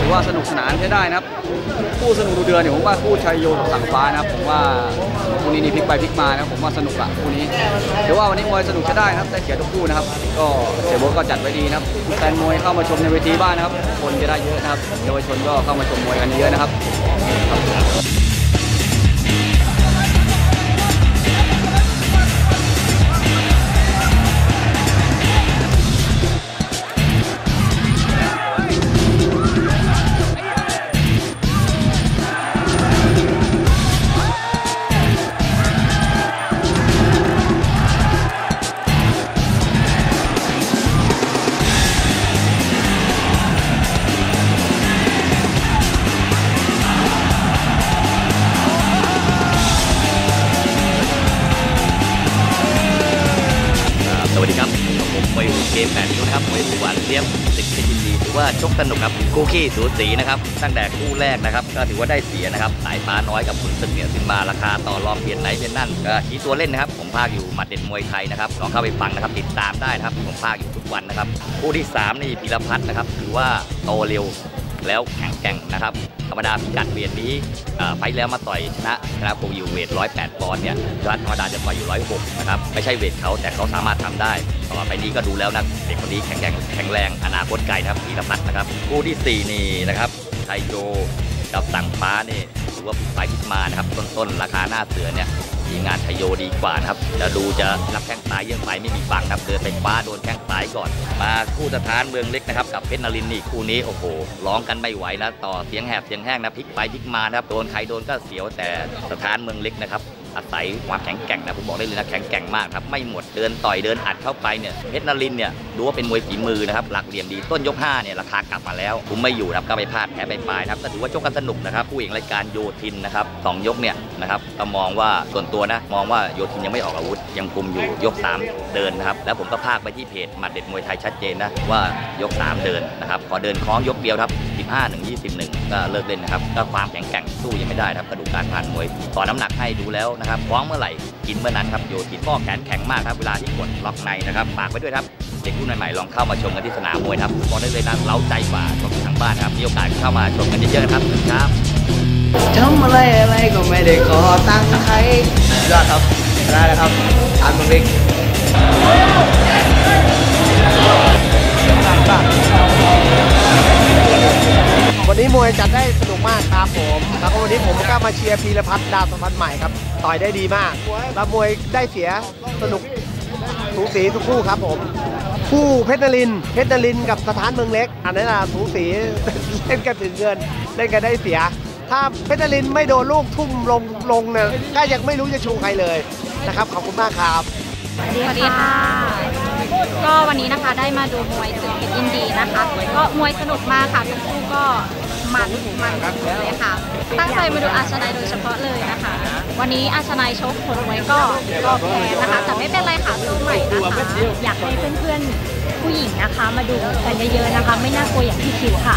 ผมว่าสนุกสนานจะได้นะครับ คู่สนุกดูเดือนเนี่ยผมว่าคู่ชัยโยกับสังฟ้านะครับ ผมว่าคู่นี้นี่พลิกไปพลิกมานะครับผมว่าสนุกอะคู่นี้เดี๋ยวว่าวันนี้มวยสนุกใช้ได้นะครับแต่เสียทุกคู่นะครับ ก็เสียโบก็จัดไว้ดีนะครับแฟนมวยเข้ามาชมในเวทีบ้านนะครับ คนจะได้เยอะนะครับเยาวชนก็เข้ามาชมมวยกันเยอะนะครับครับครับ วยเกมแปดนิ้วนะครับมวยหวานเลี้ยมสิทธิ์เพชรยินดีถือว่าชกสนุกครับคู่ขี้สูสีนะครับตั้งแต่คู่แรกนะครับก็ถือว่าได้เสียนะครับสายฟ้าน้อยกับขุนศึกเนี่ยขึ้นมาราคาต่อรองเปลี่ยนไหนเป็นนั่นก็ชี้ตัวเล่นนะครับผมภาคอยู่หมัดเด็ดมวยไทยนะครับลองเข้าไปฟังนะครับติดตามได้นะครับผมภาคอยู่ทุกวันนะครับคู่ที่สามนี่พิรพัฒน์นะครับถือว่าโตเร็ว แล้วแข็งแกร่งนะครับ ธรรมดาพิกัดเวทนี้ไฟแล้วมาต่อยชนะชนะโควิวเวท108ปอนด์เนี่ยยอดธรรมดาจะต่อยอยู่ 106 นะครับ ไม่ใช่เวทเขาแต่เขาสามารถทำได้ต่อไปนี้ก็ดูแล้วนะเด็กคนนี้แข็งแกร่งแข็งแรงอนาคตไกลนะครับพีรพัฒน์นะครับคู่ที่ 4 นี่นะครับไทโยกับสังฟ้านี่ถือว่าไฟล์พิมานะครับต้นๆราคาหน้าเสือเนี่ยทีมงานไทโยดีกว่านะครับจะดูจะรับแข้งซ้ายเยื่อไฟไม่มีบังครับเดินไปคว้าโดนแข้งซ้ายก่อน มาคู่สถานเมืองเล็กนะครับกับเพชรนรินนี่คู่นี้โอ้โหร้องกันไม่ไหวนะต่อเสียงแหบเสียงแห้งนะพลิกไปพลิกมานะครับโดนใครโดนก็เสียวแต่สถานเมืองเล็กนะครับอาศัยความแข็งแกร่งนะผมบอกได้เลยนะแข็งแกร่งมากครับไม่หมดเดินต่อยเดินอัดเข้าไปเนี่ยเพชรนรินเนี่ยดูว่าเป็นมวยฝีมือนะครับหลักเหลี่ยมดีต้นยก5เนี่ยราคากลับมาแล้วคุมไม่อยู่นะครับก็ไปพลาดแพ้ไปปลายนะครับก็ถือว่าชกกันสนุกนะครับผู้เอกรายการโยทินนะครับสองยกเนี่ยนะครับก็มองว่าส่วนตัวนะ มองว่าโยทินยังไม่ออกอาวุธ ยังคุมอยู่ยก 3 เดินนะครับ แล้วผมก็พากไปที่เพจหมัดเด็ดมวยไทยชัดเจนนะ ว่ายก 3 เดินนะครับพอเดินคล้องยกเดียวครับ 15ถึง21 ก็เลิกเล่นนะครับ ก็ความแข็งแกร่งสู้ยังไม่ได้ครับกระดูกการผ่านมวยต่อน้ำหนักให้ดูแล้วนะครับคล้องเมื่อไหร่กินเมื่อนั้นครับโยทินข้อแขนแข็งมากครับเวลาที่กดล็อกในนะครับฝากไว้ด้วยครับเด็กรุ่นใหม่ๆลองเข้ามาชมกันที่สนามมวยครับบอกได้เลยนะเล้าใจกว่าชมทางบ้านครับมีโอกาสเข้ามาชมกันเยอะๆนะครับครับ ทำอะไรอะไรก็ไม่ได้ขอตังค์ใครยอดครับชนะแล้วครับทานมังลิกวันนี้มวยจัดได้สนุกมากครับผมแล้วก็วันนี้ผมก็มาเชียร์พีรพัฒน์ดาวสัมพันธ์ใหม่ครับ ต่อยได้ดีมาก แล้วมวยได้เสียสนุกสูสีทุกคู่ครับผม คู่เพชรนริน เพชรนรินกับสถานเมืองเล็ก อันนั้นนะสูสี เล่นกันถึงเงิน เล่นกันได้เสีย ถ้าเพชรนรินไม่โดนลูกทุ่มลงลงเนี่ยก็ยังไม่รู้จะชูใครเลยนะครับ ขอบคุณมากครับ สวัสดีค่ะ ก็วันนี้นะคะได้มาดูมวยศึกเพชรยินดีนะคะ ก็มวยสนุกมากค่ะทุกคู่ก็มันมันเลยค่ะ ตั้งใจมาดูอาชนายโดยเฉพาะเลยนะคะ วันนี้อาชนายชกผลมวยก็ก็แพ้นะคะ แต่ไม่เป็นไรค่ะสู้ใหม่นะคะ อยากให้เพื่อนๆผู้หญิงนะคะ มาดูกันเยอะๆนะคะ ไม่น่ากลัวอย่างที่คิดค่ะ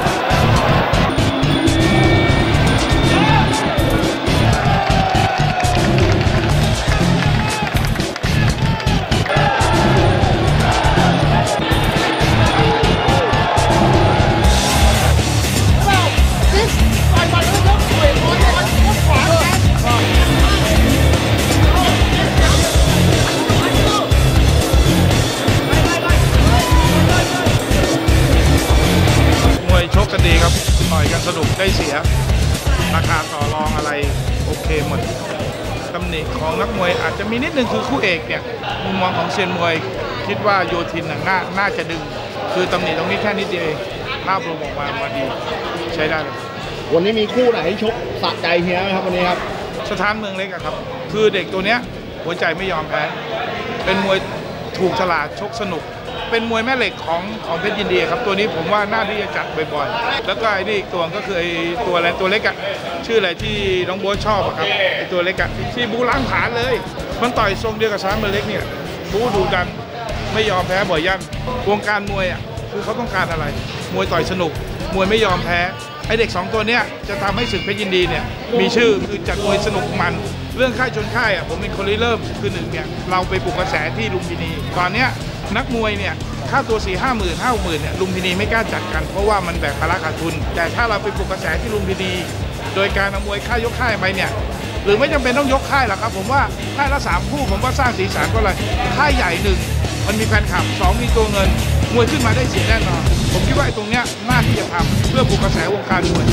ได้เสีย ราคาต่อรองอะไรโอเคหมดตำหนิของนักมวยอาจจะมีนิดนึงคือคู่เอกเนี่ยมุมมองของเซียนมวยคิดว่าโยทินน่ะน่าน่าจะดึง คือตำหนิตรงนี้แค่นิดเดียวเองภาพรวมออกมามาดีใช้ได้เลยวันนี้มีคู่ไหนชกสะใจเฮียไหมครับวันนี้ครับสถานเมืองเล็กอะครับ คือเด็กตัวเนี้ยหัวใจไม่ยอมแพ้เป็นมวยถูกฉลาดชกสนุก เป็นมวยแม่เหล็กของของเพชรยินดีครับ ตัวนี้ผมว่าน่าที่จะจัดบ่อยๆ แล้วก็ไอ้นี่อีกตัวก็คือไอ้ตัวอะไรตัวเล็กอะชื่ออะไรที่น้องโบ๊ทชอบอะครับไอ้ตัวเล็กอะที่บูล้างผลาญเลย มันต่อยทรงเดียวกับช้างมืองเล็กเนี่ยบูดูดันไม่ยอมแพ้บ่อยยันวงการมวยอะคือเขาต้องการอะไร มวยต่อยสนุก มวยไม่ยอมแพ้ไอเด็กสองตัวเนี้ยจะทำให้ศึกเพชรยินดีเนี่ยมีชื่อคือจัดมวยสนุกมันเรื่องค่ายชนค่ายอะผมเป็นคนริเริ่มคือหนึ่งเนี่ยเราไปปลุกกระแสที่ลุมพินี ตอนเนี้ย นักมวยเนี่ยค่าตัว4ี่ห้าหมื่นห้าหมื่นเนี่ยลุมพินีไม่กล้าจัดกัน เพราะว่ามันแบกภาระขาดทุน แต่ถ้าเราไปปลุกกระแสที่ลุมพินี โดยการเอามวยค่ายกค่ายไปเนี่ยหรือไม่จำเป็นต้องยกค่ายหรอกครับผมว่าค่ายละสามคู่ผมว่าสร้างสีสันก็เลยค่ายใหญ่หนึ่งมันมีแฟนคลับสองมีตัวเงินมวยขึ้นมาได้เสียแน่นอน ผมคิดว่าไอ้ตรงเนี้ยน่าที่จะทำเพื่อปลุกกระแสวงการมวย